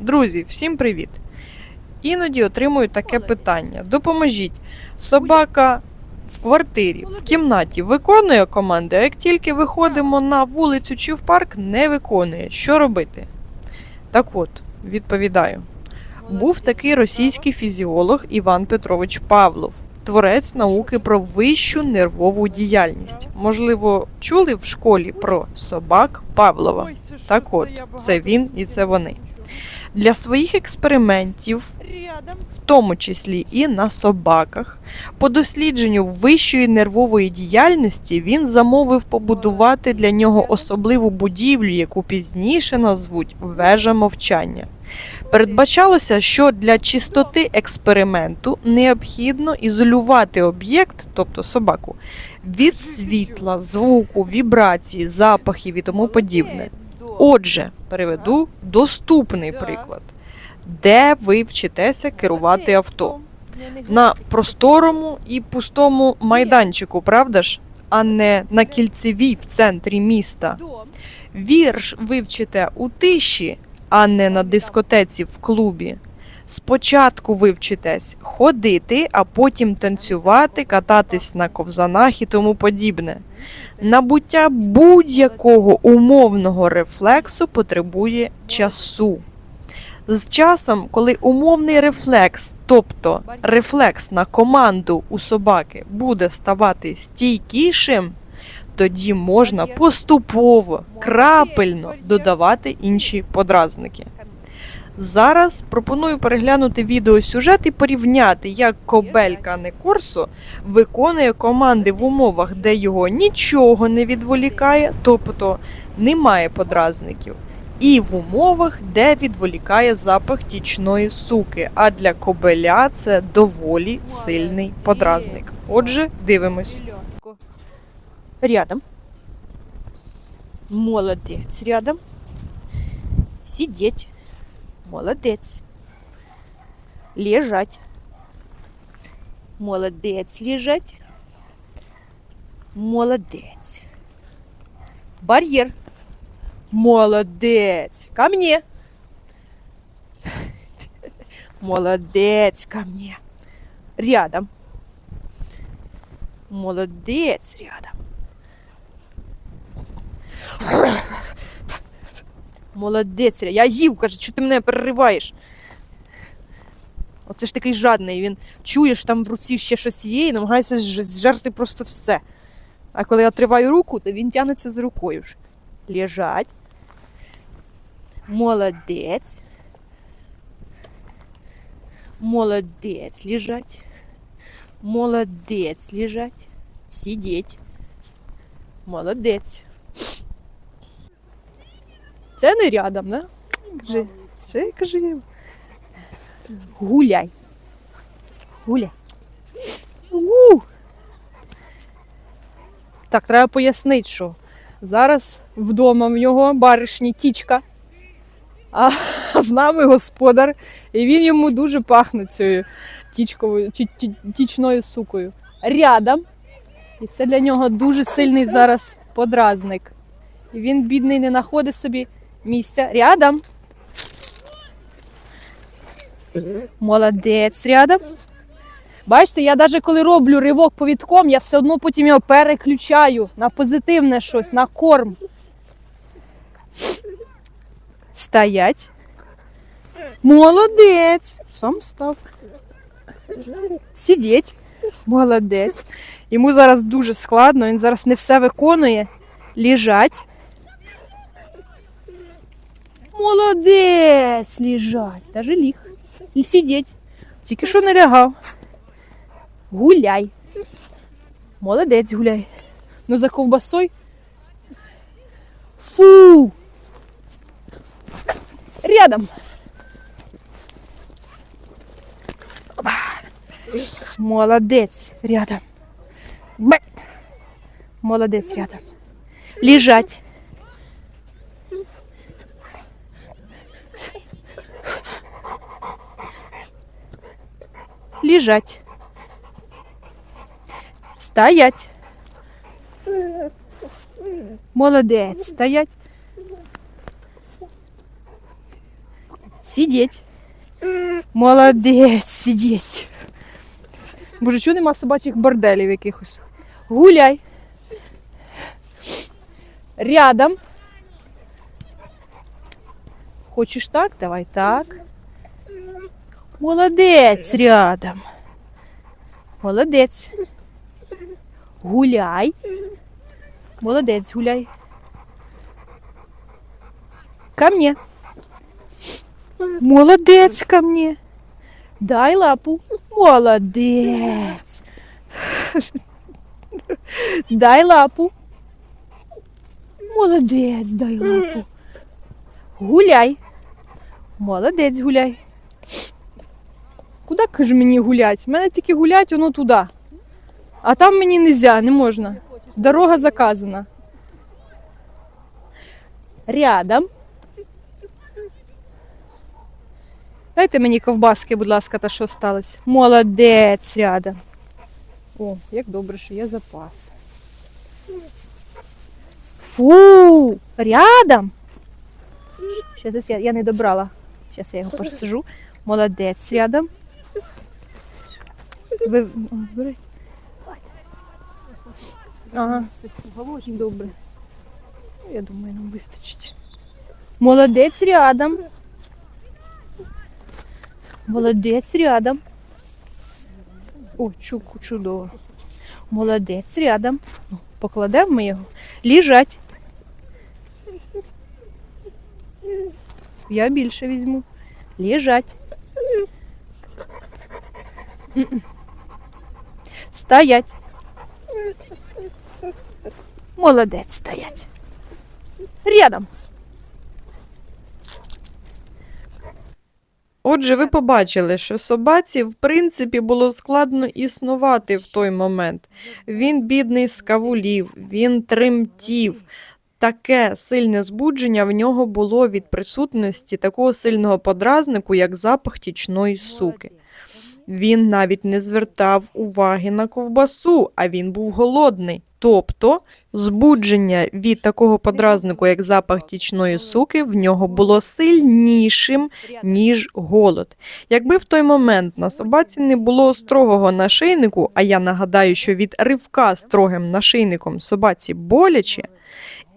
Друзі, всім привіт! Іноді отримую таке питання: допоможіть, собака в квартирі, в кімнаті виконує команди, а як тільки виходимо на вулицю чи в парк, не виконує. Що робити? Так от, відповідаю. Був такий російський фізіолог Іван Петрович Павлов, творець науки про вищу нервову діяльність. Можливо, чули в школі про собак Павлова. Так от, це він і це вони. Для своїх експериментів, в тому числі і на собаках, по дослідженню вищої нервової діяльності він замовив побудувати для нього особливу будівлю, яку пізніше назвуть вежа мовчання. Передбачалося, що для чистоти експерименту необхідно ізолювати об'єкт, тобто собаку, від світла, звуку, вібрації, запахів і тому подібне. Отже, переведу доступний приклад, де ви вчитеся керувати авто? на просторому і пустому майданчику, правда ж, а не на кільцевій в центрі міста. Вірш вивчите у тиші, а не на дискотеці в клубі. Спочатку ви вчитесь ходити, а потім танцювати, кататись на ковзанах і тому подібне. Набуття будь-якого умовного рефлексу потребує часу. З часом, коли умовний рефлекс, тобто рефлекс на команду у собаки, буде ставати стійкішим, тоді можна поступово, крапельно додавати інші подразники. Зараз пропоную переглянути відеосюжет і порівняти, як кобелька не виконує команди в умовах, де його нічого не відволікає, тобто немає подразників, і в умовах, де відволікає запах тічної суки. А для кобеля це доволі сильний подразник. Отже, дивимось. Рядом. Молодець, рядом. Сидеть. Молодець. Лежать. Молодець лежать. Молодець. Бар'єр. Молодець. Ко мне. Молодець ко мне. Рядом. Молодець рядом. Молодець. Я їв, каже, що ти мене перериваєш. Оце ж такий жадний. Він чує, що там в руці ще щось є і намагається зж- зжерти просто все. А коли я триваю руку, то він тягнеться з рукою. ж. Лежать. Молодець. Молодець лежать. Молодець лежать. Сидіть. Молодець. Це не рядом, да? Кажи, ще кажи. Гуляй. Гуляй. У! Так, треба пояснити, що зараз вдома в нього баришні тічка, а з нами господар, і він йому дуже пахне цією тічковою, ті- ті- тічною сукою. Рядом. І це для нього дуже сильний зараз подразник. І він, бідний, не знаходить собі місця. Рядом. Молодець рядом. Бачите, я навіть коли роблю ривок повідком, я все одно потім його переключаю на позитивне щось, на корм. Стоять. Молодець. Сам став. Сидіть. Молодець. Йому зараз дуже складно, він зараз не все виконує. Лежать. Молодець лежать. Даже ліг. І сидіть. Тільки що не лягав. Гуляй. Молодець гуляй. Ну за ковбасою. Фу. Рядом. Молодець рядом. Бе. Молодець рядом. Лежать. Лежать. Стоять. Молодець. Стоять. Сидіть. Молодець, сидіть. Боже, чого нема собачих борделів якихось? Гуляй. Рядом. Хочеш так? Давай так. Молодець рядом. Молодець. Гуляй. Молодець, гуляй. Ко мне. Молодець ко мне. Дай лапу. Молодець. Дай лапу. Молодець, дай лапу. Гуляй. Молодець, гуляй. Куди кажу мені гулять? У мене тільки гулять, воно туди. А там мені не можна, не можна. Дорога заказана. Рядом. Дайте мені ковбаски, будь ласка, та що сталося. Молодець рядом. О, як добре, що є запас. Фу, рядом. Щас я, я не добрала. Зараз я його посажу. Молодець рядом. Ви. Ага. Добре. Я думаю, нам вистачить. Молодець рядом. Молодець рядом. О, чуку чудово. Молодець рядом. Ну, Покладемо ми його. Лежать. Я більше візьму. Лежать. Стоять. Молодець стоять. Рядом. Отже, ви побачили, що собаці, в принципі, було складно існувати в той момент. Він бідний скавулів, він тремтів. Таке сильне збудження в нього було від присутності такого сильного подразнику, як запах тічної суки. Він навіть не звертав уваги на ковбасу, а він був голодний. Тобто збудження від такого подразнику, як запах тічної суки, в нього було сильнішим, ніж голод. Якби в той момент на собаці не було строгого нашийнику, а я нагадаю, що від ривка строгим нашийником собаці боляче,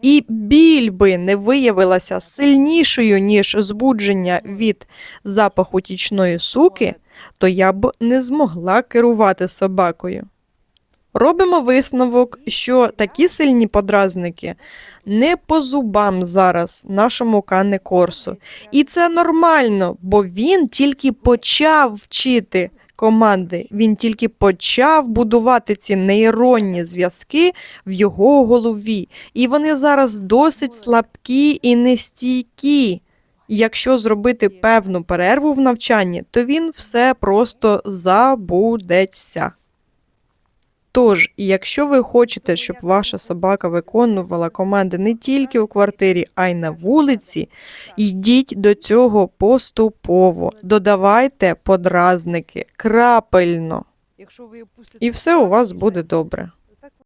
і біль би не виявилася сильнішою, ніж збудження від запаху тічної суки, то я б не змогла керувати собакою. Робимо висновок, що такі сильні подразники не по зубам зараз нашому кане Корсу. І це нормально, бо він тільки почав вчити команди, він тільки почав будувати ці нейронні зв'язки в його голові. І вони зараз досить слабкі і нестійкі. Якщо зробити певну перерву в навчанні, то він все просто забудеться. Тож, якщо ви хочете, щоб ваша собака виконувала команди не тільки у квартирі, а й на вулиці, йдіть до цього поступово, додавайте подразники крапельно, і все у вас буде добре.